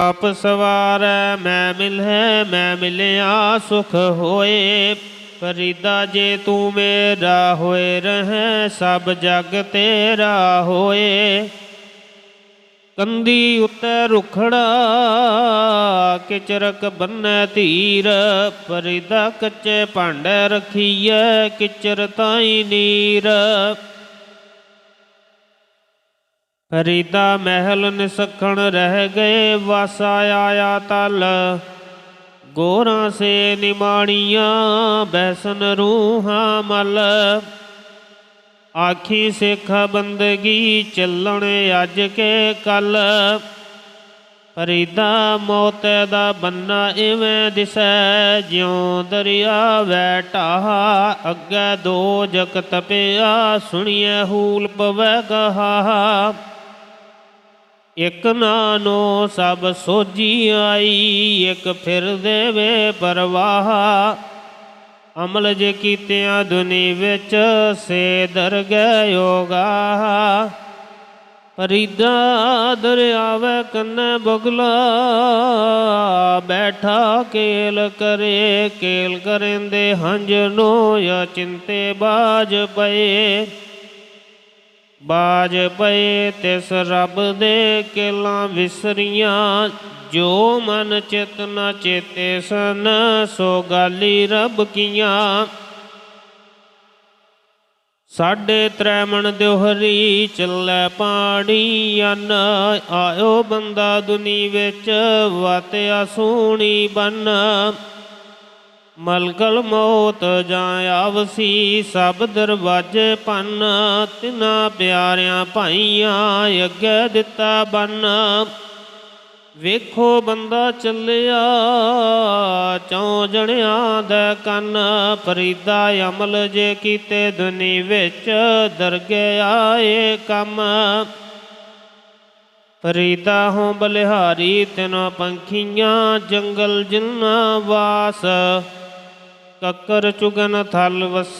ਆਪ ਸਵਾਰੈ, ਮੈਂ ਮਿਲੈ ਮੈਂ ਮਿਲਿਆ, ਸੁਖ ਹੋਏ। ਫਰੀਦਾ ਜੇ ਤੂੰ ਮੇਰਾ ਹੋਏ ਰਹੈ, ਸਭ ਜਗ ਤੇਰਾ ਹੋਏ। ਕੰਦੀ ਉੱਤੇ ਰੁਖੜਾ, ਕਿਚਰਕ ਬੰਨੈ ਧੀਰ। ਫਰੀਦਾ ਕੱਚੇ ਭਾਂਡੇ ਰਖੀਐ, ਕਿਚਰ ਤਾਈ ਨੀਰ। ਫਰੀਦਾ ਮਹਿਲ ਨਿਸਖਣ ਰਹਿ ਗਏ, ਵਾਸਾ ਆਇਆ ਤਲ। ਗੋਰਾਂ ਸੇ ਨਿਮਾਣੀਆਂ ਬੈਸਨ ਰੂਹਾਂ ਮਲ। ਆਖੀ ਸਿੱਖ ਬੰਦਗੀ ਚੱਲਣ ਅੱਜ ਕੇ ਕੱਲ। ਫਰੀਦਾ ਮੌਤ ਦਾ ਬੰਨਾ ਇਵੇਂ ਦਿਸੈ, ਜਿਉ ਦਰਿਆ ਵੈ ਢਾਹ, ਅੱਗੇ ਦੋ ਜਗ ਤਪਿਆ ਸੁਣੀਐ ਹੂਲ ਪਵੈ ਕਹਾ ਇਕ ਨਾਨੋ ਸਭ ਸੋਜੀ ਆਈ, ਇਕ ਫਿਰ ਦੇਵੇ ਪਰਵਾਹ। ਅਮਲ ਜੇ ਕੀਤਿਆਂ ਦੁਨੀ ਵਿੱਚ ਸੇ ਦਰਗਹਿ ਯੋਗਾ ਫਰੀਦਾ ਦਰਿਆਵੇ ਕੰਨੇ ਬਗਲਾ, ਬੈਠਾ ਕੇਲ ਕਰੇ, ਕੇਲ ਕਰੇਂਦੇ ਹੰਝ ਨੋ ਜਾਂ ਚਿੰਤੇ ਬਾਜ ਪਏ। ਬਾਜ ਪਏ ਤਿਸ ਰੱਬ ਦੇ ਕੇਲਾਂ ਵਿਸਰੀਆਂ, ਜੋ ਮਨ ਚਿਤ ਨ ਚੇਤੇ ਸਨ, ਸੋ ਗਾਲੀ ਰੱਬ ਕੀਆਂ। ਸਾਡੇ ਤ੍ਰੈਮਣ ਮਣ ਦਿਵਹਰੀ ਚੱਲੇ ਪਾਣੀ ਅੰਨ, ਆਇਓ ਬੰਦਾ ਦੁਨੀ ਵਿੱਚ, ਵਾਤਿਆ ਸੋਣੀ ਬਨ। ਮਲਕਲ ਮੌਤ ਜਾਂ ਆਵਸੀ, ਸਭ ਦਰਵਾਜੇ ਪੰਨ, ਤਿਨਾ ਪਿਆਰਿਆਂ ਭਾਈਆਂ ਅੱਗੇ ਦਿੱਤਾ ਬੰਨ। ਵੇਖੋ ਬੰਦਾ ਚੱਲਿਆ, ਚੌ ਜਣਿਆਂ ਦਾ ਕੰਨ, ਫਰੀਦਾ ਅਮਲ ਜੇ ਕੀਤੇ ਦੁਨੀ ਵਿੱਚ ਦਰਗੇ ਆਏ ਕੰਮ। ਫਰੀਦਾ ਹੋ ਬਲਿਹਾਰੀ ਤਿਨੋ ਪੰਖੀਆਂ, ਜੰਗਲ ਜਿੰਨਾ ਵਾਸ। ਕੱਕਰ ਚੁਗਨ ਥਲ ਵਸ